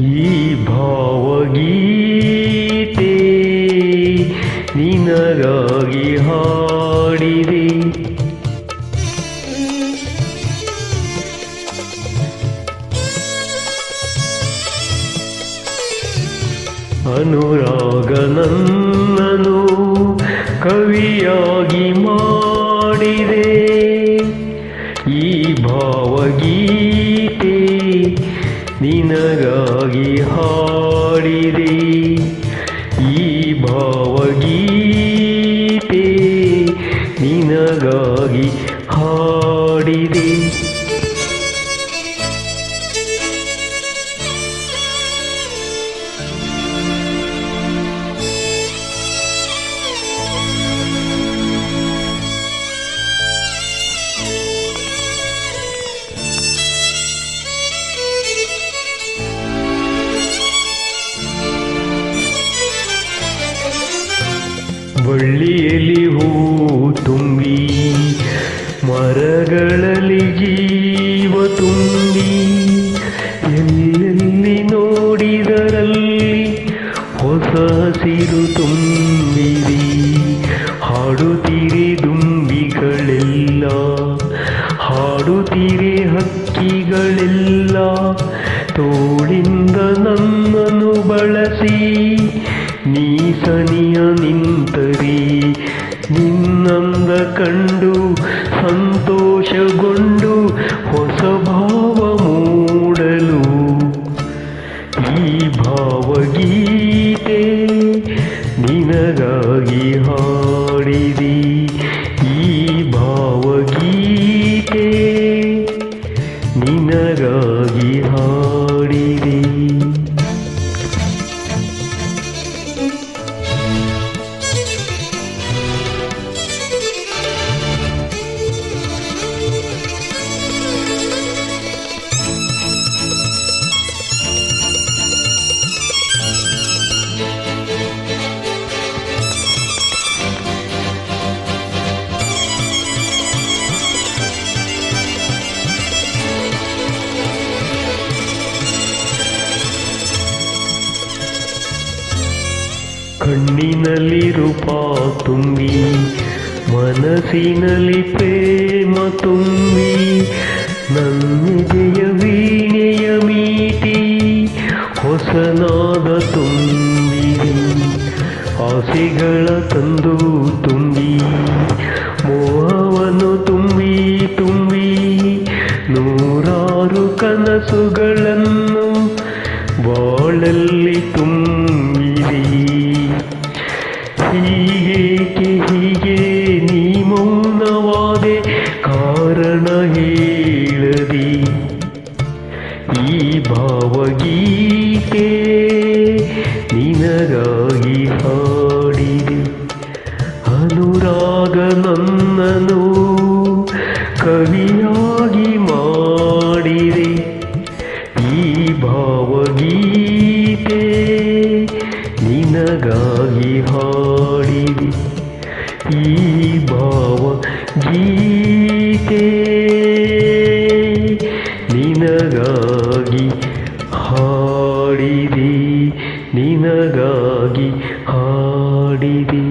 ಈ ಭಾವಗೀತೆ ನಿನಗಾಗಿ ಹಾಡಿದೆ. ಅನುರಾಗ ನನ್ನನು ಕವಿಯಾಗಿ ಮಾಡಿದೆ. ಈ ಭಾವಗೀತೆ ನಿನಗಾಗಿ ಹಾಡಿದೆ ಈ ಭಾವಗೀತೆ ನಿನಗಾಗಿ ಹಾಡಿದೆ. ಬಳ್ಳಿಯಲ್ಲಿ ಹೂ ತುಂಬಿ, ಮರಗಳಲ್ಲಿ ಜೀವ ತುಂಬಿ, ಎಲ್ಲೆಲ್ಲಿ ನೋಡಿದರಲ್ಲಿ ಹೊಸ ಹಸಿರು ತುಂಬಿರಿ. ಹಾಡುತ್ತೀರಿ ದುಂಬಿಗಳೆಲ್ಲ, ಹಾಡುತ್ತೀರಿ ಹಕ್ಕಿಗಳೆಲ್ಲ, ತೋಳಿಂದ ನನ್ನನ್ನು ಬಳಸಿ ನೀ ಸನಿಯ ನಿಂತರಿ ನಿನ್ನಂದ ಕಂಡು ಸಂತೋಷಗೊಂಡು ಹೊಸ ಭಾವ ಮೂಡಲು. ಈ ಭಾವಗೀತೆ ನಿನಗಾಗಿ ಹಾಡಿದಿ. ಕಣ್ಣಿನಲ್ಲಿ ರೂಪ ತುಂಬಿ ಮನಸ್ಸಿನಲ್ಲಿ ಪ್ರೇಮ ತುಂಬಿ ನನ್ನೆದೆಯ ವೀಣೆಯ ಮೀಟಿ ಹೊಸನಾದ ತುಂಬಿ, ಆಸೆಗಳ ತಂದು ತುಂಬಿ, ಮೋಹವನ್ನು ತುಂಬಿ ತುಂಬಿ, ನೂರಾರು ಕನಸುಗಳನ್ನು ಬಾಳಲ್ಲಿ ತುಂಬಿರಿ ನಿನಗಾಗಿ ಹಾಡಿರಿ. ಅನುರಾಗ ನನ್ನನು ಕವಿಯಾಗಿ ಮಾಡಿರಿ. ಈ ಭಾವಗೀತೆ ನಿನಗಾಗಿ ಹಾಡಿರಿ. ಈ ಭಾವ ಗೀತೆ ನಿನಗಾಗಿ ಹಾಡಿದೆ ನಿನಗಾಗಿ ಹಾಡಿದೆ.